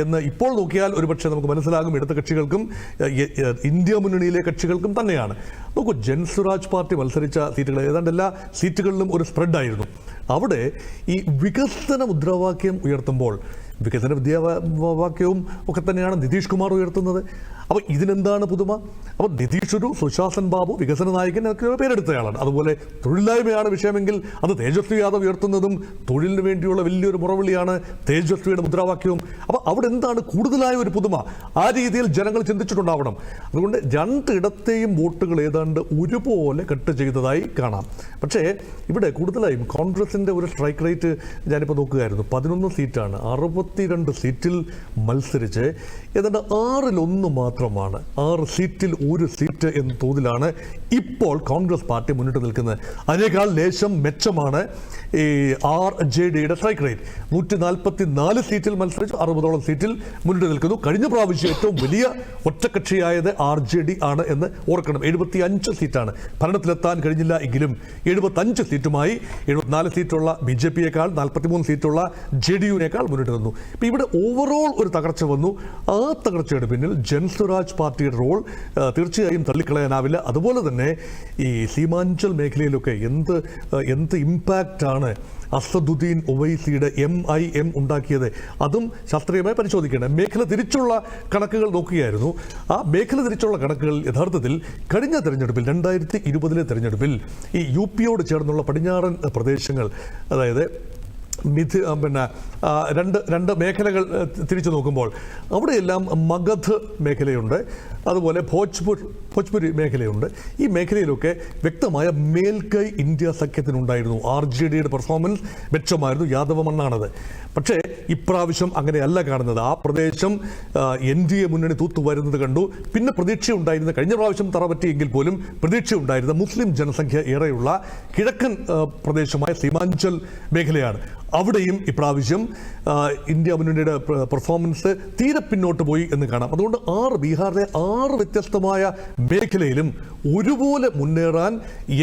എന്ന് ഇപ്പോൾ നോക്കിയാൽ ഒരുപക്ഷെ നമുക്ക് മനസ്സിലാകും ഇടത് കക്ഷികൾക്കും ഇന്ത്യ മുന്നണിയിലെ കക്ഷികൾക്കും തന്നെയാണ്. നോക്കൂ ജൻസുരാജ് പാർട്ടി മത്സരിച്ച സീറ്റുകൾ ഏതാണ്ട് എല്ലാ സീറ്റുകളിലും ഒരു സ്പ്രെഡായിരുന്നു അവിടെ ഈ വികസന മുദ്രാവാക്യം ഉയർത്തുമ്പോൾ വികസന വിദ്യാവാക്യവും ഒക്കെ തന്നെയാണ് നിതീഷ് കുമാർ ഉയർത്തുന്നത്. അപ്പോൾ ഇതിനെന്താണ് പുതുമ? അപ്പോൾ നിതീഷ് ഒരു സുശാസൻ ബാബു വികസന നായകൻ എന്നൊക്കെ പേരെടുത്തയാളാണ് അതുപോലെ തൊഴിലില്ലായ്മയാണ് വിഷയമെങ്കിൽ അത് തേജസ്വി യാദവ് ഉയർത്തുന്നതും തൊഴിലിന് വേണ്ടിയുള്ള വലിയൊരു മുറവിളിയാണ് തേജസ്വിയുടെ മുദ്രാവാക്യവും. അപ്പോൾ അവിടെ എന്താണ് കൂടുതലായ ഒരു പുതുമ? ആ രീതിയിൽ ജനങ്ങൾ ചിന്തിച്ചിട്ടുണ്ടാവണം. അതുകൊണ്ട് രണ്ടിടത്തെയും വോട്ടുകൾ ഏതാണ്ട് ഒരുപോലെ കട്ട് ചെയ്തതായി കാണാം. പക്ഷേ ഇവിടെ കൂടുതലായും കോൺഗ്രസിന്റെ ഒരു സ്ട്രൈക്ക് റേറ്റ് ഞാനിപ്പോൾ നോക്കുകയായിരുന്നു. പതിനൊന്ന് സീറ്റാണ്. അറുപത്തിരണ്ട് സീറ്റിൽ മത്സരിച്ച് ഏതാണ്ട് ആറിലൊന്ന് മാത്രമാണ് ആറ് സീറ്റിൽ ഒരു സീറ്റ് എന്ന തോതിലാണ് ഇപ്പോൾ കോൺഗ്രസ് പാർട്ടി മുന്നിട്ട് നിൽക്കുന്നത്. അതിനേക്കാൾ ലേശം മെച്ചമാണ് ഈ ആർ ജെ ഡിയുടെ സ്ട്രൈക്ക് റേറ്റ് നൂറ്റി നാൽപ്പത്തി നാല് സീറ്റിൽ മത്സരിച്ച് അറുപതോളം സീറ്റിൽ മുന്നിട്ട് നിൽക്കുന്നു. കഴിഞ്ഞ പ്രാവശ്യം ഏറ്റവും വലിയ ഒറ്റക്കക്ഷിയായത് ആർ ജെ ഡി ആണ് എന്ന് ഓർക്കണം. എഴുപത്തി അഞ്ച് സീറ്റാണ് ഭരണത്തിലെത്താൻ കഴിഞ്ഞില്ല എങ്കിലും എഴുപത്തഞ്ച് സീറ്റുമായി എഴുപത്തിനാല് സീറ്റുള്ള ബി ജെ പിയേക്കാൾ നാൽപ്പത്തിമൂന്ന് സീറ്റുള്ള ജെ ഡി യുവിനേക്കാൾ മുന്നിട്ട് നിന്നു. ഇപ്പം ഇവിടെ ഓവറോൾ ഒരു തകർച്ച വന്നു. ആ തകർച്ചയുടെ പിന്നിൽ ജൻസ്വരാജ് പാർട്ടിയുടെ റോൾ തീർച്ചയായും തള്ളിക്കളയാനാവില്ല. അതുപോലെ തന്നെ ഈ സീമാഞ്ചൽ മേഖലയിലൊക്കെ എന്ത് എന്ത് ഇമ്പാക്റ്റാണ് അസദുദ്ദീൻ ഒവൈസിയുടെ എം ഐ എം ഉണ്ടാക്കിയത്? അതും ശാസ്ത്രീയമായി പരിശോധിക്കണം. മേഖല തിരിച്ചുള്ള കണക്കുകൾ നോക്കുകയായിരുന്നു. ആ മേഖല തിരിച്ചുള്ള കണക്കുകൾ യഥാർത്ഥത്തിൽ കഴിഞ്ഞ തെരഞ്ഞെടുപ്പിൽ രണ്ടായിരത്തി ഇരുപതിലെ തെരഞ്ഞെടുപ്പിൽ ഈ യു പിയോട് ചേർന്നുള്ള പടിഞ്ഞാറൻ പ്രദേശങ്ങൾ അതായത് മിഥ് പിന്നെ രണ്ട് രണ്ട് മേഖലകൾ തിരിച്ചു നോക്കുമ്പോൾ അവിടെയെല്ലാം മഗധ് മേഖലയുണ്ട്. അതുപോലെ ഭോജ്പൂർ ഭോജ്പുരി മേഖലയുണ്ട്. ഈ മേഖലയിലൊക്കെ വ്യക്തമായ മേൽക്കൈ ഇന്ത്യ സഖ്യത്തിനുണ്ടായിരുന്നു. ആർ ജെ ഡിയുടെ പെർഫോമൻസ് മെച്ചമായിരുന്നു. യാദവ മണ്ണാണത്. പക്ഷേ ഇപ്രാവശ്യം അങ്ങനെയല്ല കാണുന്നത്. ആ പ്രദേശം എൻ ഡി എ മുന്നണി തൂത്തു വരുന്നത് കണ്ടു. പിന്നെ പ്രതീക്ഷയുണ്ടായിരുന്ന കഴിഞ്ഞ പ്രാവശ്യം തറ പറ്റിയെങ്കിൽ പോലും പ്രതീക്ഷയുണ്ടായിരുന്ന മുസ്ലിം ജനസംഖ്യ ഏറെയുള്ള കിഴക്കൻ പ്രദേശമായ സീമാഞ്ചൽ മേഖലയാണ്. അവിടെയും ഇപ്രാവശ്യം ഇന്ത്യ മുന്നണിയുടെ പെർഫോമൻസ് തീരെ പിന്നോട്ട് പോയി എന്ന് കാണാം. അതുകൊണ്ട് ആറ് ബീഹാറിലെ ആറ് വ്യത്യസ്തമായ മേഖലയിലും ഒരുപോലെ മുന്നേറാൻ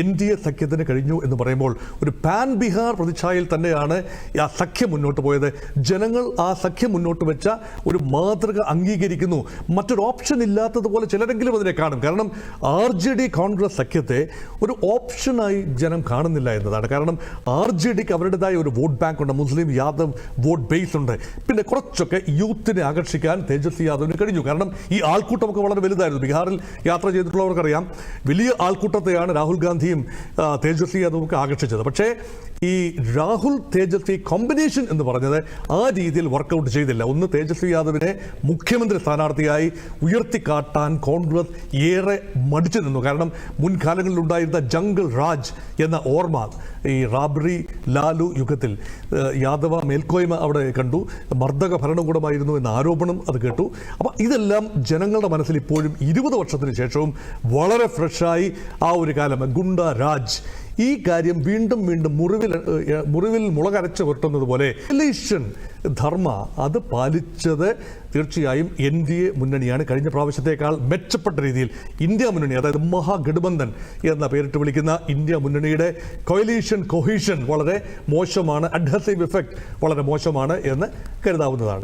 എൻ ഡി എ സഖ്യത്തിന് കഴിഞ്ഞു എന്ന് പറയുമ്പോൾ ഒരു പാൻ ബീഹാർ പ്രതിച്ഛായയിൽ തന്നെയാണ് ആ സഖ്യം മുന്നോട്ട് പോയത്. ജനങ്ങൾ ആ സഖ്യം മുന്നോട്ട് വെച്ച ഒരു മാതൃക അംഗീകരിക്കുന്നു. മറ്റൊരു ഓപ്ഷൻ ഇല്ലാത്തതുപോലെ ചിലരെങ്കിലും അതിനെ കാണും. കാരണം ആർ ജെ ഡി കോൺഗ്രസ് സഖ്യത്തെ ഒരു ഓപ്ഷനായി ജനം കാണുന്നില്ല എന്നതാണ്. കാരണം ആർ ജെ ഡിക്ക് അവരുടേതായ ഒരു വോട്ട് ബാങ്ക് ഉണ്ട് മുസ്ലിം യാദവ് വോട്ട് ബേസ് ഉണ്ട്. പിന്നെ കുറച്ചൊക്കെ യൂത്തിനെ ആകർഷിക്കാൻ തേജസ്വി യാദവിന് കഴിഞ്ഞു. കാരണം ഈ ആൾക്കൂട്ടമൊക്കെ വളരെ വലുതായിരുന്നു. ബീഹാറിൽ യാത്ര ചെയ്തിട്ടുള്ളവർക്കറിയാം വലിയ ആൾക്കൂട്ടത്തെയാണ് രാഹുൽ ഗാന്ധിയും തേജസ്വി യാദവും ഒക്കെ ആകർഷിച്ചത്. പക്ഷേ ഈ രാഹുൽ തേജസ്വി കോമ്പിനേഷൻ എന്ന് പറഞ്ഞത് ആ രീതിയിൽ വർക്കൗട്ട് ചെയ്തില്ല. ഒന്ന് തേജസ്വി യാദവിനെ മുഖ്യമന്ത്രി സ്ഥാനാർത്ഥിയായി ഉയർത്തിക്കാട്ടാൻ കോൺഗ്രസ് ഏറെ മടിച്ചു നിന്നു. കാരണം മുൻകാലങ്ങളിലുണ്ടായിരുന്ന ജംഗിൾ രാജ് എന്ന ഓർമ്മ ഈ റാബ്രി ലാലു യുഗത്തിൽ യാദവ മേൽക്കോയ്മ അവിടെ കണ്ടു. മർദ്ദക ഭരണകൂടമായിരുന്നു എന്ന ആരോപണം അത് കേട്ടു. അപ്പോൾ ഇതെല്ലാം ജനങ്ങളുടെ മനസ്സിൽ ഇപ്പോഴും ഇരുപത് വർഷത്തിന് ശേഷവും വളരെ ഫ്രഷായി ആ ഒരു കാലം. ഗുണ്ട രാജ്. ഈ കാര്യം വീണ്ടും വീണ്ടും മുറിവിൽ മുറിവിൽ മുളകരച്ച് പുരട്ടുന്നത് പോലെ ധർമ്മ അത് പാലിച്ചത് തീർച്ചയായും എൻ ഡി എ മുന്നണിയാണ്. കഴിഞ്ഞ പ്രാവശ്യത്തേക്കാൾ മെച്ചപ്പെട്ട രീതിയിൽ ഇന്ത്യ മുന്നണി അതായത് മഹാഗഠബന്ധൻ എന്ന പേരിട്ട് വിളിക്കുന്ന ഇന്ത്യ മുന്നണിയുടെ കൊയലീഷൻ കൊഹീഷൻ വളരെ മോശമാണ് അഡ്ഹസീവ് ഇഫക്റ്റ് വളരെ മോശമാണ് എന്ന് കരുതാവുന്നതാണ്.